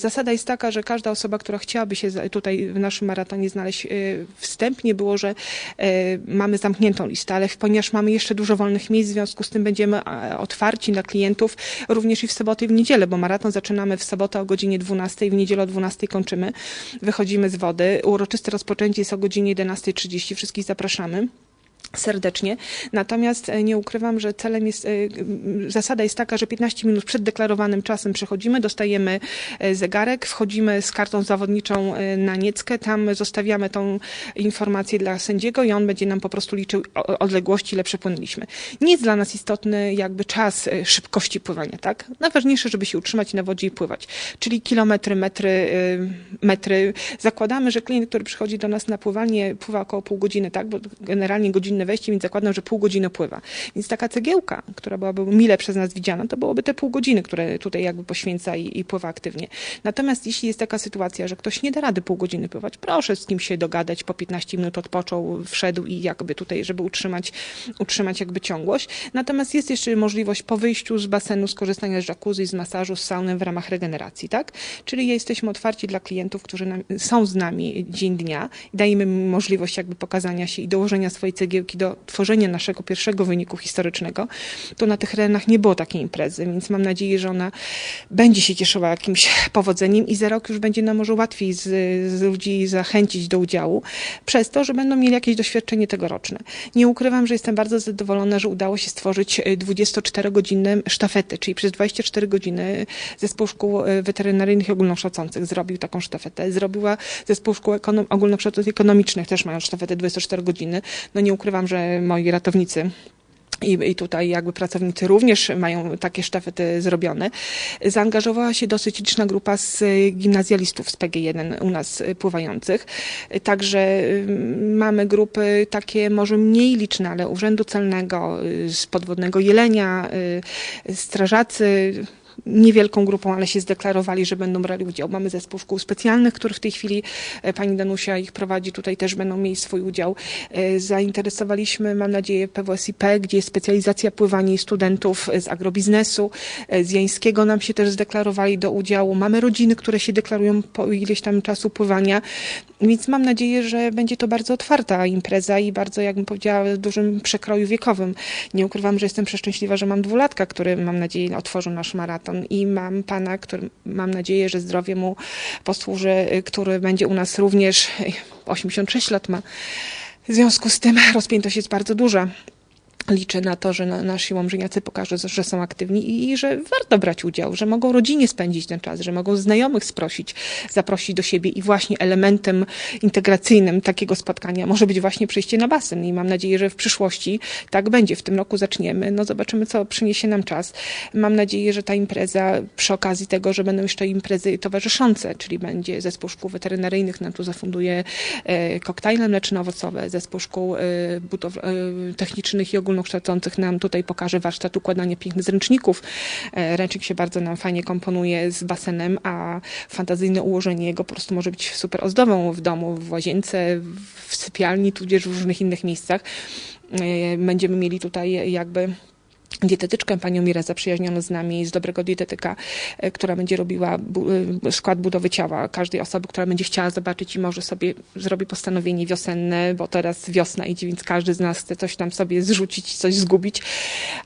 Zasada jest taka, że każda osoba, która chciałaby się tutaj w naszym maratonie znaleźć, e, wstępnie było, że e, mamy zamkniętą listę, ale ponieważ mamy jeszcze dużo wolnych miejsc, w związku z tym będziemy otwarci dla klientów również i w sobotę i w niedzielę, bo maraton zaczynamy w sobotę o godzinie 12, w niedzielę o 12 kończymy. Wychodzimy z wody. Uroczyste rozpoczęcie jest o godzinie 11.30. Wszystkich zapraszamy serdecznie. Natomiast e, nie ukrywam, że celem jest, e, zasada jest taka, że 15 minut przed deklarowanym czasem przychodzimy, dostajemy e, zegarek, wchodzimy z kartą zawodniczą na nieckę, tam zostawiamy tą informację dla sędziego i on będzie nam po prostu liczył odległości, ile przepłynęliśmy. Nie jest dla nas istotny jakby czas szybkości pływania, tak? Najważniejsze, żeby się utrzymać na wodzie i pływać, czyli kilometry, metry, metry. Zakładamy, że klient, który przychodzi do nas na pływanie, pływa około pół godziny, tak? Bo generalnie godzinne wejście, więc zakładam, że pół godziny pływa. Więc taka cegiełka, która byłaby mile przez nas widziana, to byłoby te pół godziny, które tutaj jakby poświęca i, i pływa aktywnie. Natomiast jeśli jest taka sytuacja, że ktoś nie da rady pół godziny pływać, proszę z kim się dogadać, po 15 minut odpoczął, wszedł i jakby tutaj, żeby utrzymać, utrzymać jakby ciągłość. Natomiast jest jeszcze możliwość po wyjściu z basenu skorzystania z jacuzzi, z masażu, z sauny w ramach regeneracji, tak? Czyli jesteśmy otwarci dla klientów, którzy nam, są z nami dzień dnia i dajemy im możliwość jakby pokazania się i dołożenia swojej cegiełki do tworzenia naszego pierwszego wyniku historycznego. To na tych terenach nie było takiej imprezy, więc mam nadzieję, że ona będzie się cieszyła jakimś powodzeniem i za rok już będzie nam może łatwiej z, z ludzi zachęcić do udziału, przez to, że będą mieli jakieś doświadczenie tegoroczne. Nie ukrywam, że jestem bardzo zadowolona, że udało się stworzyć e, 24-godzinne sztafety, czyli przez 24 godziny Zespół Szkół e, Weterynaryjnych i Ogólnokształcących zrobił taką sztafetę. Zrobiła Zespół Szkół Ogólnokształcących Ekonomicznych, też mają sztafetę 24 godziny. No nie ukrywam, że moi ratownicy i, I tutaj jakby pracownicy również mają takie sztafety zrobione. Zaangażowała się dosyć liczna grupa z gimnazjalistów z PG1 u nas pływających. Także y, mamy grupy takie może mniej liczne, ale Urzędu Celnego, y, z Podwodnego Jelenia, y, strażacy, niewielką grupą, ale się zdeklarowali, że będą brali udział. Mamy zespół szkół specjalnych, który w tej chwili e, pani Danusia ich prowadzi, tutaj też będą mieli swój udział. E, Zainteresowaliśmy, mam nadzieję, PWSIP, gdzie jest specjalizacja pływania studentów z agrobiznesu. E, Z Jańskiego nam się też zdeklarowali do udziału. Mamy rodziny, które się deklarują po ileś tam czasu pływania, więc mam nadzieję, że będzie to bardzo otwarta impreza i bardzo, jakbym powiedziała, w dużym przekroju wiekowym. Nie ukrywam, że jestem przeszczęśliwa, że mam dwulatka, który mam nadzieję otworzył nasz maraton i mam pana, który mam nadzieję, że zdrowie mu posłuży, y, który będzie u nas również y, 86 lat ma. W związku z tym rozpiętość jest bardzo duża. Liczę na to, że na, nasi łomżyniacy pokażą, że są aktywni i, że warto brać udział, że mogą rodzinie spędzić ten czas, że mogą znajomych sprosić, zaprosić do siebie i właśnie elementem integracyjnym takiego spotkania może być właśnie przyjście na basen i mam nadzieję, że w przyszłości tak będzie. W tym roku zaczniemy, no zobaczymy, co przyniesie nam czas. Mam nadzieję, że ta impreza przy okazji tego, że będą jeszcze imprezy towarzyszące, czyli będzie zespół szkół weterynaryjnych nam tu zafunduje e, koktajle mleczno-owocowe, zespół szkół e, e, technicznych i ogólnokształcących nam tutaj pokaże warsztat układania pięknych zręczników. E, Ręcznik się bardzo nam fajnie komponuje z basenem, a fantazyjne ułożenie jego po prostu może być super ozdobą w domu, w łazience, w sypialni, tudzież w różnych innych miejscach. E, Będziemy mieli tutaj jakby dietetyczkę, panią Mirę zaprzyjaźnioną z nami, z dobrego dietetyka, e, która będzie robiła bu- e, skład budowy ciała każdej osoby, która będzie chciała zobaczyć i może sobie zrobi postanowienie wiosenne, bo teraz wiosna idzie, więc każdy z nas chce coś tam sobie zrzucić, coś zgubić,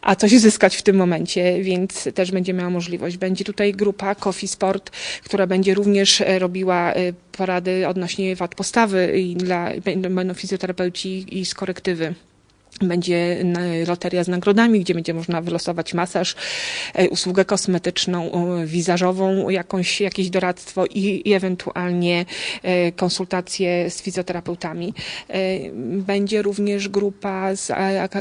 a coś zyskać w tym momencie, więc też będzie miała możliwość. Będzie tutaj grupa Coffee Sport, która będzie również e, robiła porady odnośnie wad postawy i dla, będą fizjoterapeuci i z korektywy. Będzie loteria z nagrodami, gdzie będzie można wylosować masaż, e, usługę kosmetyczną, wizażową, jakąś, jakieś doradztwo i, i ewentualnie e, konsultacje z fizjoterapeutami. E, Będzie również grupa z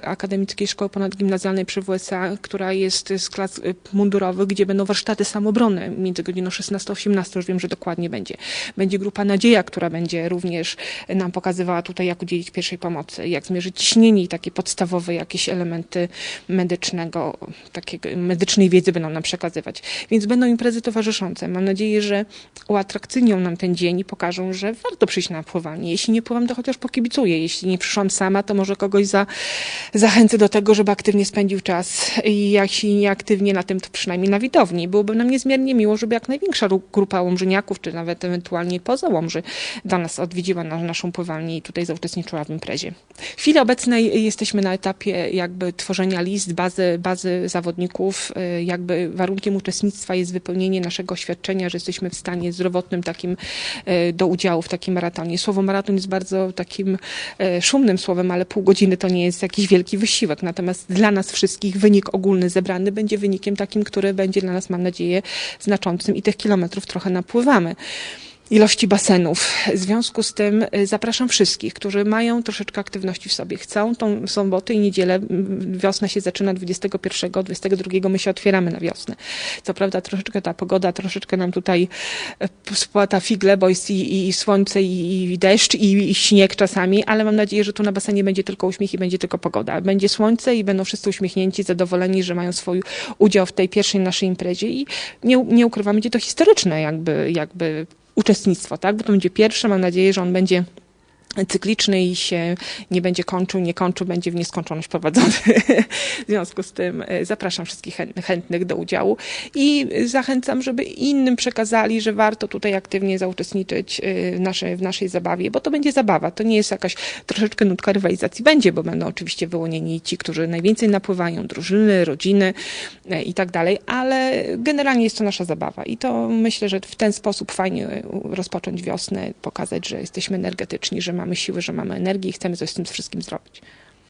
Akademickiej Szkoły Ponadgimnazjalnej przy WSA, która jest z klas mundurowych, gdzie będą warsztaty samobrony między godziną 16 a 18, już wiem, że dokładnie będzie. Będzie grupa Nadzieja, która będzie również nam pokazywała tutaj, jak udzielić pierwszej pomocy, jak zmierzyć ciśnienie i takie takie podstawowe jakieś elementy medycznego, takiego, medycznej wiedzy będą nam przekazywać. Więc będą imprezy towarzyszące. Mam nadzieję, że uatrakcyjnią nam ten dzień i pokażą, że warto przyjść na pływanie. Jeśli nie pływam, to chociaż pokibicuję. Jeśli nie przyszłam sama, to może kogoś za, zachęcę do tego, żeby aktywnie spędził czas i jeśli nie aktywnie na tym, to przynajmniej na widowni. Byłoby nam niezmiernie miło, żeby jak największa ru- grupa łomżyniaków, czy nawet ewentualnie poza Łomży, do nas odwiedziła na, naszą pływalnię i tutaj zauczestniczyła w imprezie. W chwili obecnej jesteśmy na etapie jakby tworzenia list, bazy, bazy zawodników. Y, Jakby warunkiem uczestnictwa jest wypełnienie naszego oświadczenia, że jesteśmy w stanie zdrowotnym takim y, do udziału w takim maratonie. Słowo maraton jest bardzo takim y, szumnym słowem, ale pół godziny to nie jest jakiś wielki wysiłek. Natomiast dla nas wszystkich wynik ogólny zebrany będzie wynikiem takim, który będzie dla nas, mam nadzieję, znaczącym i tych kilometrów trochę napływamy ilości basenów. W związku z tym y, zapraszam wszystkich, którzy mają troszeczkę aktywności w sobie, chcą tą sobotę i niedzielę, wiosna się zaczyna 21, 22 my się otwieramy na wiosnę. Co prawda troszeczkę ta pogoda, troszeczkę nam tutaj e, spłata figle, bo jest i, i słońce, i, i deszcz, i, i śnieg czasami, ale mam nadzieję, że tu na basenie będzie tylko uśmiech i będzie tylko pogoda. Będzie słońce i będą wszyscy uśmiechnięci, zadowoleni, że mają swój udział w tej pierwszej naszej imprezie i nie, nie ukrywam, będzie to historyczne jakby, jakby uczestnictwo, tak? Bo to będzie pierwsze, mam nadzieję, że on będzie cykliczny i się nie będzie kończył, nie kończył, będzie w nieskończoność prowadzony. w związku z tym e, zapraszam wszystkich chę- chętnych do udziału i zachęcam, żeby innym przekazali, że warto tutaj aktywnie zauczestniczyć e, w naszej, w naszej zabawie, bo to będzie zabawa, to nie jest jakaś troszeczkę nutka rywalizacji. Będzie, bo będą oczywiście wyłonieni ci, którzy najwięcej napływają, drużyny, rodziny e, i tak dalej, ale generalnie jest to nasza zabawa i to myślę, że w ten sposób fajnie rozpocząć wiosnę, pokazać, że jesteśmy energetyczni, że mamy siły, że mamy energię i chcemy coś z tym wszystkim zrobić.